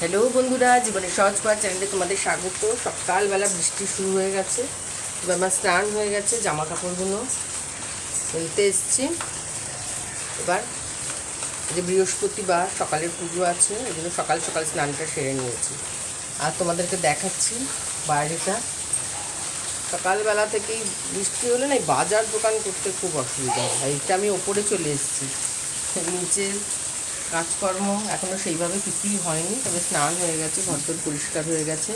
Hello বন্ধুরা, জীবনের সহজ পাওয়ার চ্যানেলে তোমাদের স্বাগত। সকালবেলা বৃষ্টি শুরু হয়ে গেছে, এবার আমার স্নান হয়ে গেছে জামা কাপড়গুলো ফেলতে এসছি। এবার যে বৃহস্পতিবার, সকালের পুজো আছে, এই জন্য সকাল সকাল স্নানটা সেরে নিয়েছি। আর তোমাদেরকে দেখাচ্ছি বাইরেটা। সকালবেলা থেকেই বৃষ্টি হলে না বাজার দোকান করতে খুব অসুবিধা হয়। এইটা আমি ওপরে চলে এসেছি। নিচে কাজকর্ম এখনও সেইভাবে কিছুই হয়নি, তবে স্নান হয়ে গেছে ঘরটর পরিষ্কার হয়ে গেছে।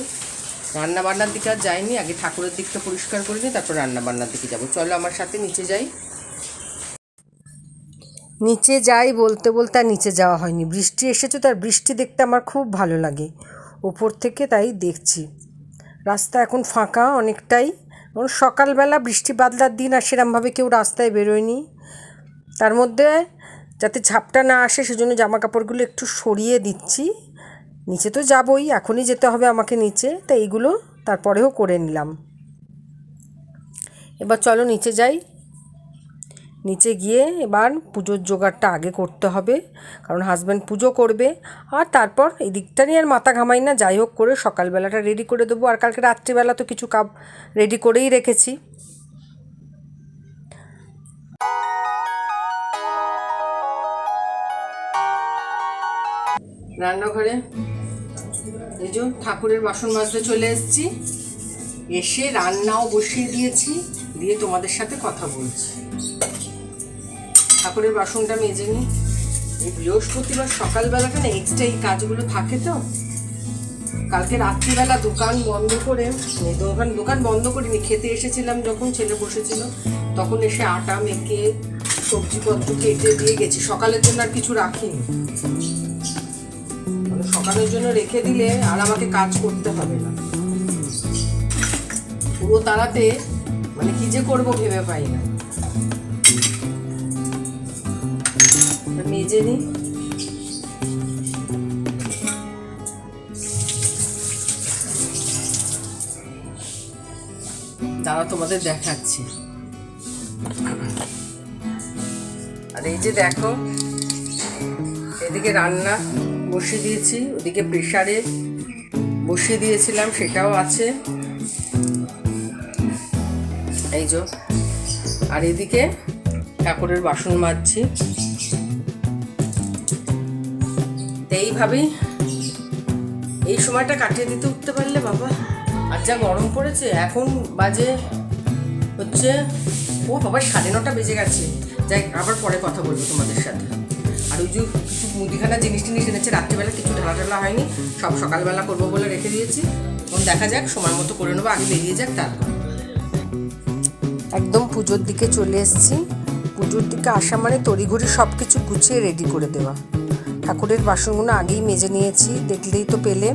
রান্না বান্নার দিকে আর যাইনি, আগে ঠাকুরের দিকটা পরিষ্কার করে নিই, তারপর রান্না বান্নার দিকে যাব। চলো আমার সাথে নিচে যাই। নিচে যাই বলতে বলতে আর নিচে যাওয়া হয়নি। বৃষ্টি এসেছে তার বৃষ্টি দেখতে আমার খুব ভালো লাগে। ওপর থেকে তাই দেখছি। রাস্তা এখন ফাঁকা অনেকটাই। এবং সকালবেলা বৃষ্টি বাদলার দিন আর সেরমভাবে কেউ রাস্তায় বেরোয়নি। তার মধ্যে যাতে ঝাপটা না আসে, সেজন্য জামা কাপড়গুলো একটু সরিয়ে দিচ্ছি। নিচে তো যাবই, এখনই যেতে হবে আমাকে নিচে, তাই এইগুলো তারপরেও করে নিলাম। এবার চলো নিচে যাই। নিচে গিয়ে এবার পুজোর জোগাড়টা আগে করতে হবে, কারণ হাজব্যান্ড পুজো করবে। আর তারপর এই দিকটা নিয়ে আর মাথা ঘামাই না, যাই হোক করে সকালবেলাটা রেডি করে দেবো। আর কালকে রাত্রিবেলা তো কিছু কাপ রেডি করেই রেখেছি। রান্নাঘরে। এই যে ঠাকুরের বাসন মাজতে চলে এসেছি। এসে রান্নাও বসিয়ে দিয়েছি, দিয়ে তোমাদের সাথে কথা বলছি। ঠাকুরের বাসনটা মেজে নিই। এই বৃহস্পতিবার সকালবেলাটা না এক্সট্রা এই কাজগুলো থাকে তো? কালকে রাত্রিবেলা দোকান বন্ধ করে দোকান দোকান বন্ধ করিনি, খেতে এসেছিলাম যখন, ছেলে বসেছিল। তখন এসে আটা মেখে সবজিপত্র কেটে দিয়ে গেছি। সকালের জন্য আর কিছু রাখিনি। সকালের জন্য রেখে দিলে আর আমাকে কাজ করতে হবে না। পুরো তাড়াতে মানে কি যে করব ভেবে পাই না। মেজে নিই দাঁড়া তোমাদের দেখাচ্ছি। আর এই যে দেখো, এদিকে রান্না। বসিয়ে দিয়েছি, ওদিকে প্রেশারে বসিয়ে দিয়েছিলাম, সেটাও আছে। এই যে, আর এদিকে ঠাকুরের বাসন মাজছি। এইভাবেই এই সময়টা কাটিয়ে দিতে উঠতে পারলে বাবা, আর যা গরম পড়েছে, এখন বাজে হচ্ছে, ও বাবা, সাড়ে নটা বেজে গেছে। যাই, আবার পরে কথা বলব তোমাদের সাথে। আর ওই যে মুদিখানা জিনিস টিনিস এনেছে রাত্রিবেলা কিছু ঢালা ঢালা হয়নি। সব সকালবেলা করব বলে রেখে দিয়েছি। এখন দেখা যাক, সময় মতো করে নেব, আগে বেরিয়ে যাক, তারপর। একদম পুজোর দিকে চলে এসেছি। পুজোর দিকে আসা মানে তড়িঘড়ি সব কিছু গুছিয়ে রেডি করে দেওয়া। ঠাকুরের বাসনগুলো আগেই মেজে নিয়েছি, দেখলেই তো পেলে।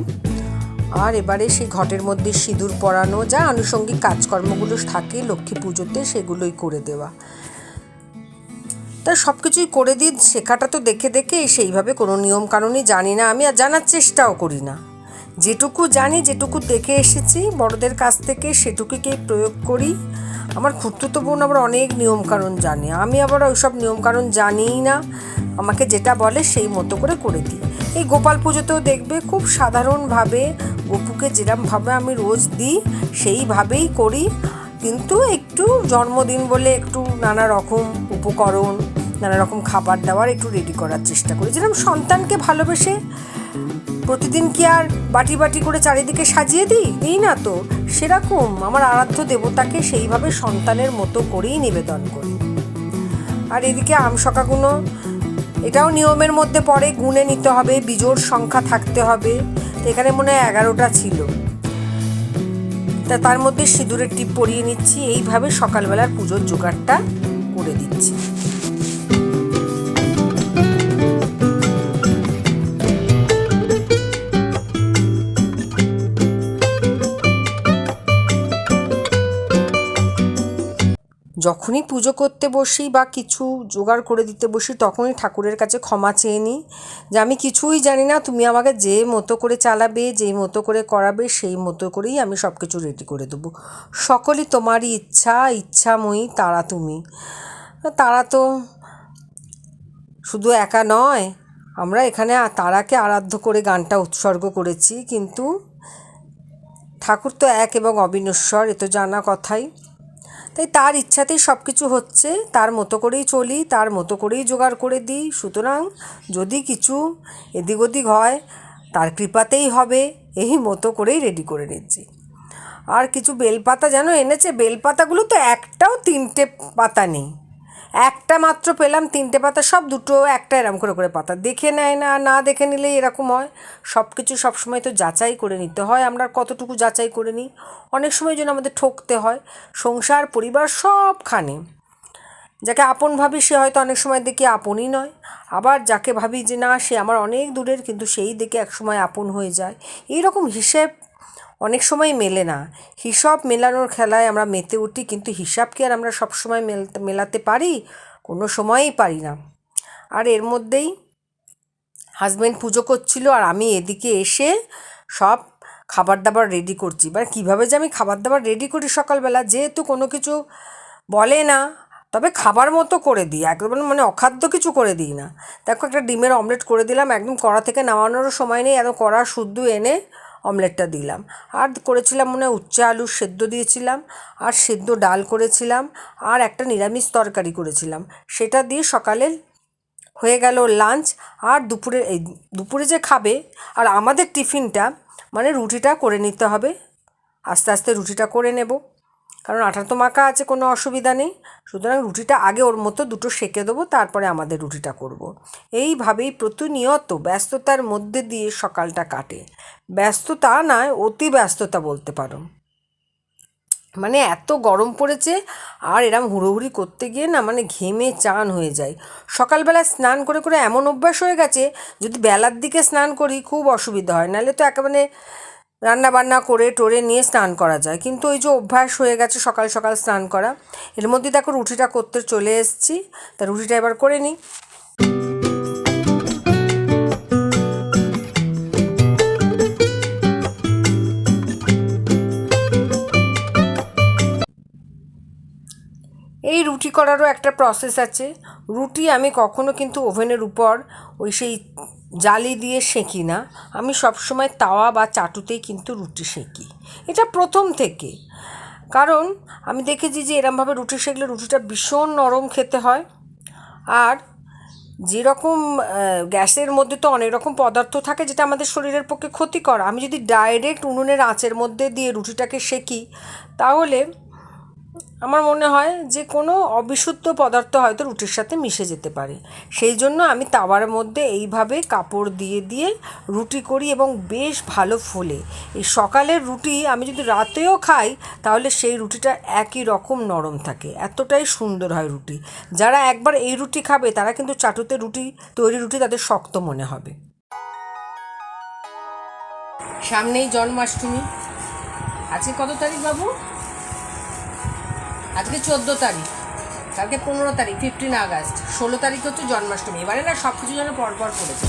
আর এবারে সেই ঘটের মধ্যে সিঁদুর পরানো, যা আনুষঙ্গিক কাজকর্মগুলো থাকে, লক্ষ্মী পুজোতে সেগুলোই করে দেওয়া। তা সব কিছুই করে দিই শেখাটা তো দেখে দেখে সেইভাবে কোনো নিয়ম কানুনই জানি না। আমি আর জানার চেষ্টাও করি না। যেটুকু জানি, যেটুকু দেখে এসেছি, বড়দের কাছ থেকে সেটুকুকেই প্রয়োগ করি। আমার খুঁড়তুতো বোন আবার অনেক নিয়মকানুন জানে। আমি আবার ওইসব নিয়মকানুন জানিই না। আমাকে যেটা বলে সেই মতো করে করে দিই। এই গোপাল পুজোতেও দেখবে খুব সাধারণভাবে গপুকে যেরমভাবে আমি রোজ দিই, সেইভাবেই করি। কিন্তু একটু জন্মদিন বলে একটু নানা রকম উপকরণ নানা রকম খাবার দাবার একটু রেডি করার চেষ্টা করি। যেরকম সন্তানকে ভালোবেসে প্রতিদিন কি আর বাটি বাটি করে চারিদিকে সাজিয়ে দিই? দিই না তো। সেরকম আমার আরাধ্য দেবতাকে সেইভাবে সন্তানের মতো করেই নিবেদন করি। আর এদিকে আমশকাগুলো এটাও নিয়মের মধ্যে পড়ে গুনে নিতে হবে, বিজোড় সংখ্যা থাকতে হবে। তো এখানে মনে হয় এগারোটা ছিল। তা তার মধ্যে সিঁদুরের টিপ পরিয়ে নিচ্ছি। এইভাবে সকালবেলার পুজোর জোগাড়টা করে দিচ্ছি। যখনই পুজো করতে বসি বা কিছু জোগাড় করে দিতে বসি, তখনই ঠাকুরের কাছে ক্ষমা চেয়ে নিই যে আমি কিছুই জানি না, তুমি আমাকে যে মতো করে চালাবে যেই মতো করে করাবে, সেই মতো করেই আমি সব কিছু রেডি করে দেবো। সকলই তোমারই ইচ্ছা, ইচ্ছাময়ী, তারা তুমি। তারা তো শুধু একা নয়, আমরা এখানে তারাকে আরাধ্য করে গানটা উৎসর্গ করেছি, কিন্তু ঠাকুর তো এক এবং অবিনশ্বর, এ তো জানা কথাই। তাই তার ইচ্ছাতেই সব কিছু হচ্ছে। তার মতো করেই চলি, তার মতো করেই জোগাড় করে দিই। সুতরাং যদি কিছু এদিক ওদিক হয়, তার কৃপাতেই হবে। এই মতো করেই রেডি করে নিচ্ছি। আর কিছু বেলপাতা যেন এনেছে, বেলপাতাগুলো তো একটাও তিনটে পাতা নেই। একটা মাত্র পেলাম, তিনটে পাতা, সব দুটো একটা এরম করে করে পাতা। দেখে নেয় না না দেখে নিলেই এরকম হয়। সব কিছু সবসময় তো যাচাই করে নিতে হয়, আমরা কতটুকু যাচাই করে নিই। অনেক সময় জন্য আমাদের ঠকতে হয়, সংসার, পরিবার সবখানে। যাকে আপন ভাবি, সে হয়তো অনেক সময় দেখি আপনই নয়। আবার যাকে ভাবি যে, না, সে আমার অনেক দূরের, কিন্তু সেই দেখে একসময় আপন হয়ে যায়। এই রকম হিসেব অনেক সময় মেলে না। হিসাব মেলানোর খেলায় আমরা মেতে উঠি, কিন্তু হিসাব কি আর আমরা সবসময় মেলতে মেলাতে পারি, কোনো সময়ই পারি না। আর এর মধ্যেই হাজব্যান্ড পুজো করছিল আর আমি এদিকে এসে সব খাবার দাবার রেডি করছি। এবার কীভাবে যে আমি খাবার দাবার রেডি করি সকালবেলা যেহেতু কোনো কিছু বলে না, তবে খাবার মতো করে দিই। একদম মানে অখাদ্য কিছু করে দিই না। দেখো একটা ডিমের অমলেট করে দিলাম, একদম কড়া থেকে নামানোরও সময় নেই একদম কড়া শুদ্ধ এনে অমলেটটা দিলাম। আর করেছিলাম মনে হয় উচ্চে আলুর সেদ্ধ দিয়েছিলাম, আর সেদ্ধ ডাল করেছিলাম, আর একটা নিরামিষ তরকারি করেছিলাম। সেটা দিয়ে সকালে হয়ে গেল লাঞ্চ, আর দুপুরে এই দুপুরে যে খাবে, আর আমাদের টিফিনটা মানে রুটিটা করে নিতে হবে। আস্তে আস্তে রুটিটা করে নেব। কারণ আটা তো মাখা আছে, কোনো অসুবিধা নেই। সুতরাং রুটিটা আগে ওর মতো দুটো সেঁকে দেবো, তারপরে আমাদের রুটিটা করব। এইভাবেই প্রতিনিয়ত ব্যস্ততার মধ্যে দিয়ে সকালটা কাটে। ব্যস্ততা নয়, অতি ব্যস্ততা বলতে পারো। মানে এত গরম পড়েছে, আর এরম হুড়োহুড়ি করতে গিয়ে না মানে ঘেমে চান হয়ে যায়। সকালবেলা স্নান করে করে এমন অভ্যাস হয়ে গেছে, যদি বেলার দিকে স্নান করি খুব অসুবিধা হয়, নাহলে তো একেবারে রান্না বান্না করে টোরে নিয়ে স্নান করা যায়। কিন্তু ওই যে অভ্যাস হয়ে গেছে সকাল সকাল স্নান করা, এর মধ্যে দেখো রুটিটা করতে চলে এসেছি, তা রুটিটা এবার করে নিই। এই রুটি করারও একটা প্রসেস আছে। রুটি আমি কখনো কিন্তু ওভেনের উপর ওই সেই জালি দিয়ে সেঁকি না। আমি সবসময় তাওয়া বা চাটুতেই কিন্তু রুটি সেঁকি। এটা প্রথম থেকে। কারণ আমি দেখেছি যে এরমভাবে রুটি সেঁকলে রুটিটা ভীষণ নরম খেতে হয়। আর যেরকম গ্যাসের মধ্যে তো অনেক রকম পদার্থ থাকে যেটা আমাদের শরীরের পক্ষে ক্ষতিকর। আমি যদি ডাইরেক্ট উনুনের আঁচের মধ্যে দিয়ে রুটিটাকে সেঁকি, তাহলে আমার মনে হয় যে কোনো অবিশুদ্ধ পদার্থ হয়তো রুটির সাথে মিশে যেতে পারে। সেই জন্য আমি তাওয়ার মধ্যে এইভাবে কাপড় দিয়ে দিয়ে রুটি করি এবং বেশ ভালো ফোলে। এই সকালের রুটি আমি যদি রাতেও খাই, তাহলে সেই রুটিটা একই রকম নরম থাকে। এতটাই সুন্দর হয় রুটি। যারা একবার এই রুটি খাবে, তারা কিন্তু চাটুতে রুটি, তৈরি রুটি তাদের শক্ত মনে হবে। সামনেই জন্মাষ্টমী। আজকে কত তারিখ বাবু? আজকে চোদ্দ তারিখ। কালকে পনেরো তারিখ ফিফটিন আগস্ট। ষোলো তারিখ হচ্ছে জন্মাষ্টমী। এবারে না সব কিছু যেন পরপর পড়েছে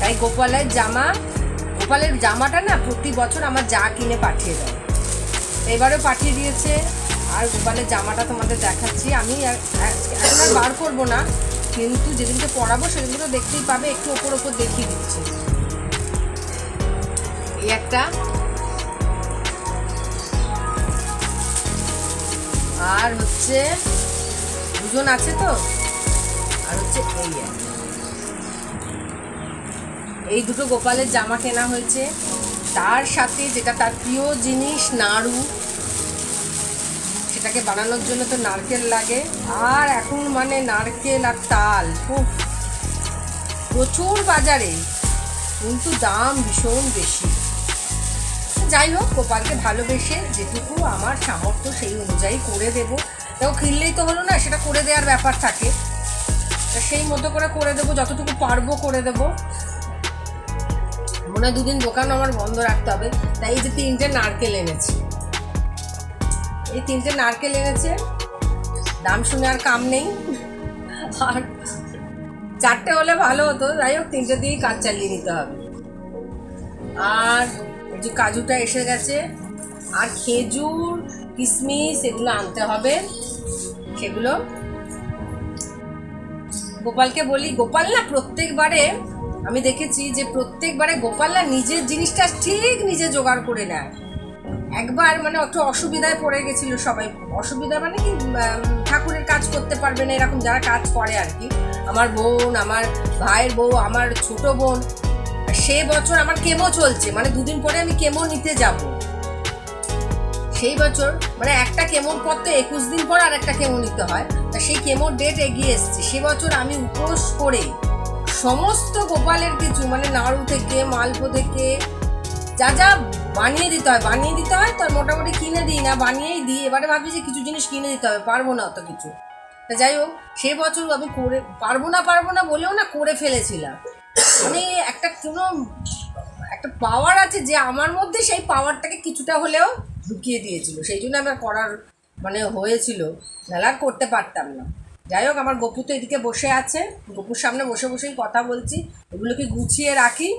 তাই গোপালের জামা, গোপালের জামাটা না প্রতি বছর আমার যা কিনে পাঠিয়ে দেয়। এবারেও পাঠিয়ে দিয়েছে। আর গোপালের জামাটা তোমাদের দেখাচ্ছি। আমি এখন আর বার করব না। কিন্তু যেদিনকে পরাবো সেদিনকে তো দেখতেই পাবে। একটু ওপর ওপর দেখিয়ে দিচ্ছি। এই একটা আর হচ্ছে দুজন আছে তো? আর হচ্ছে এই এই দুটো গোপালের জামা কেনা হয়েছে। তার সাথে যেটা তার প্রিয় জিনিস, নাড়ু। সেটাকে বানানোর জন্য তো নারকেল লাগে। আর এখন মানে নারকেল আর তাল। প্রচুর বাজারে। কিন্তু দাম ভীষণ বেশি। যাই হোক, গোপালকে ভালোবেসে যেটুকু আমার সামর্থ্য সেই অনুযায়ী করে দেবো। দেখো কিনলেই তো হলো না, সেটা করে দেওয়ার ব্যাপার থাকে। সেই মতো করে করে দেবো, যতটুকু পারব করে দেবো। মনে হয় দুদিন দোকান আমার বন্ধ রাখতে হবে, তাই এই যে তিনটে নারকেল এনেছি। এই তিনটে নারকেল এনেছে, দাম শুনে আর কাম নেই। আর চারটে হলে ভালো হতো, যাই হোক, তিনটে দিয়েই কাজ চালিয়ে নিতে হবে। আর যে কাজুটা এসে গেছে, আর খেজুর কিশমিশ এগুলো আনতে হবে। সেগুলো গোপালকে বলি, গোপাল না প্রত্যেকবারে আমি দেখেছি যে প্রত্যেকবারে গোপালরা নিজের জিনিসটা ঠিক নিজে জোগাড় করে নেয়। একবার মানে একটু অসুবিধায় পড়ে গেছিল সবাই। অসুবিধা মানে কি ঠাকুরের কাজ করতে পারবে না, এরকম যারা কাজ করে আর কি। আমার বোন, আমার ভাইয়ের বউ, আমার ছোট বোন সে বছর আমার কেমো চলছে মানে দুদিন পরে আমি কেমো নিতে যাব। সেই বছর মানে একটা কেমোর পর তো একুশ দিন পর আর একটা কেমো নিতে হয়। তা সেই কেমোর ডেট এগিয়ে এসছে। সে বছর আমি উপোস করে সমস্ত গোপালের কিছু মানে নাড়ু থেকে, মালপো থেকে, যা যা বানিয়ে দিতে হয়, বানিয়ে দিতে হয় তো মোটামুটি কিনে দিই না, বানিয়েই দিই। এবারে ভাবি যে কিছু জিনিস কিনে দিতে হবে, পারব না অত কিছু। তা যাই হোক, সে বছর আমি করে, পারব না পারব না বলেও না করে ফেলেছিলাম। মানে একটা কোনো, একটা পাওয়ার আছে যে আমার মধ্যে সেই পাওয়ারটাকে কিছুটা হলেও ঢুকিয়ে দিয়েছিল। সেই জন্য আমার করার মানে হয়েছিল। আর করতে পারতাম না। যাই হোক, আমার গপু তো এদিকে বসে আছে। গপুর সামনে বসে বসেই কথা বলছি। এগুলোকে গুছিয়ে রাখি।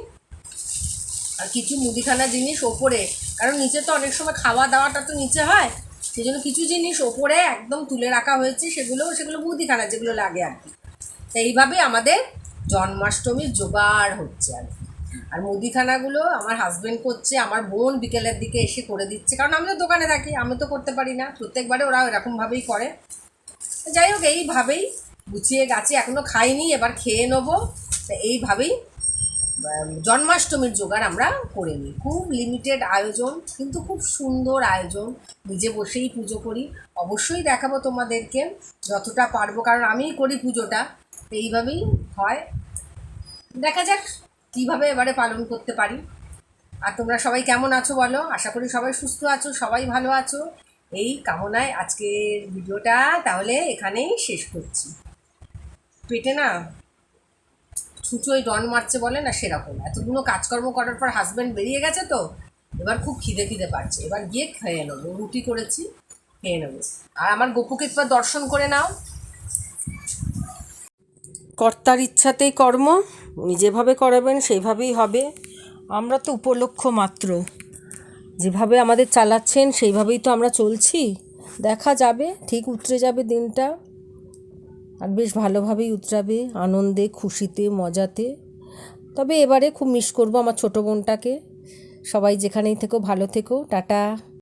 আর কিছু মুদিখানা জিনিস ওপরে। কারণ নিচে তো অনেক সময় খাওয়া দাওয়াটা তো নিচে হয়। সেই জন্য কিছু জিনিস ওপরে একদম তুলে রাখা হয়েছে। সেগুলো সেগুলো মুদিখানা যেগুলো লাগে আর কি। তো এইভাবে আমাদের জন্মাষ্টমীর জোগাড় হচ্ছে আর। আর মুদিখানাগুলো আমার হাজবেন্ড করছে, আমার বোন বিকেলের দিকে এসে করে দিচ্ছে। কারণ আমি তো দোকানে থাকি, আমি তো করতে পারি না। প্রত্যেকবারে ওরা এরকমভাবেই করে। যাই হোক, এইভাবেই গুছিয়ে গাছে এখনও খাইনি, এবার খেয়ে নেব। তো এইভাবেই জন্মাষ্টমীর জোগাড় আমরা করে নিই। খুব লিমিটেড আয়োজন, কিন্তু খুব সুন্দর আয়োজন। নিজে বসেই পুজো করি। অবশ্যই দেখাবো তোমাদেরকে, যতটা পারব। কারণ আমিই করি পুজোটা। এইভাবেই হয়। দেখা যাক কীভাবে এবারে পালন করতে পারি। আর তোমরা সবাই কেমন আছো বলো? আশা করি সবাই সুস্থ আছো, সবাই ভালো আছো। এই কামনায় আজকের ভিডিওটা তাহলে এখানেই শেষ করছি। পেটে না ছুঁচোয় ডন মারছে বলে না সেরকম। এতগুলো কাজকর্ম করার পর হাজব্যান্ড বেরিয়ে গেছে তো, এবার খুব খিদে খিদে পাচ্ছে। এবার গিয়ে খেয়ে নেব। রুটি করেছি, খেয়ে নেব। আর আমার গপুকে একবার দর্শন করে নাও। কর্তার ইচ্ছাতেই কর্ম, উনি যেভাবে করাবেন সেইভাবেই হবে। আমরা তো উপলক্ষ মাত্র। যেভাবে আমাদের চালাচ্ছেন সেইভাবেই তো আমরা চলছি। দেখা যাবে, ঠিক উতরে যাবে দিনটা। আর বেশ ভালোভাবেই উতরাবে, আনন্দে, খুশিতে, মজাতে। তবে এবারে খুব মিস করব আমার ছোটো বোনটাকে। সবাই যেখানেই থেকো, ভালো থেকো, টাটা।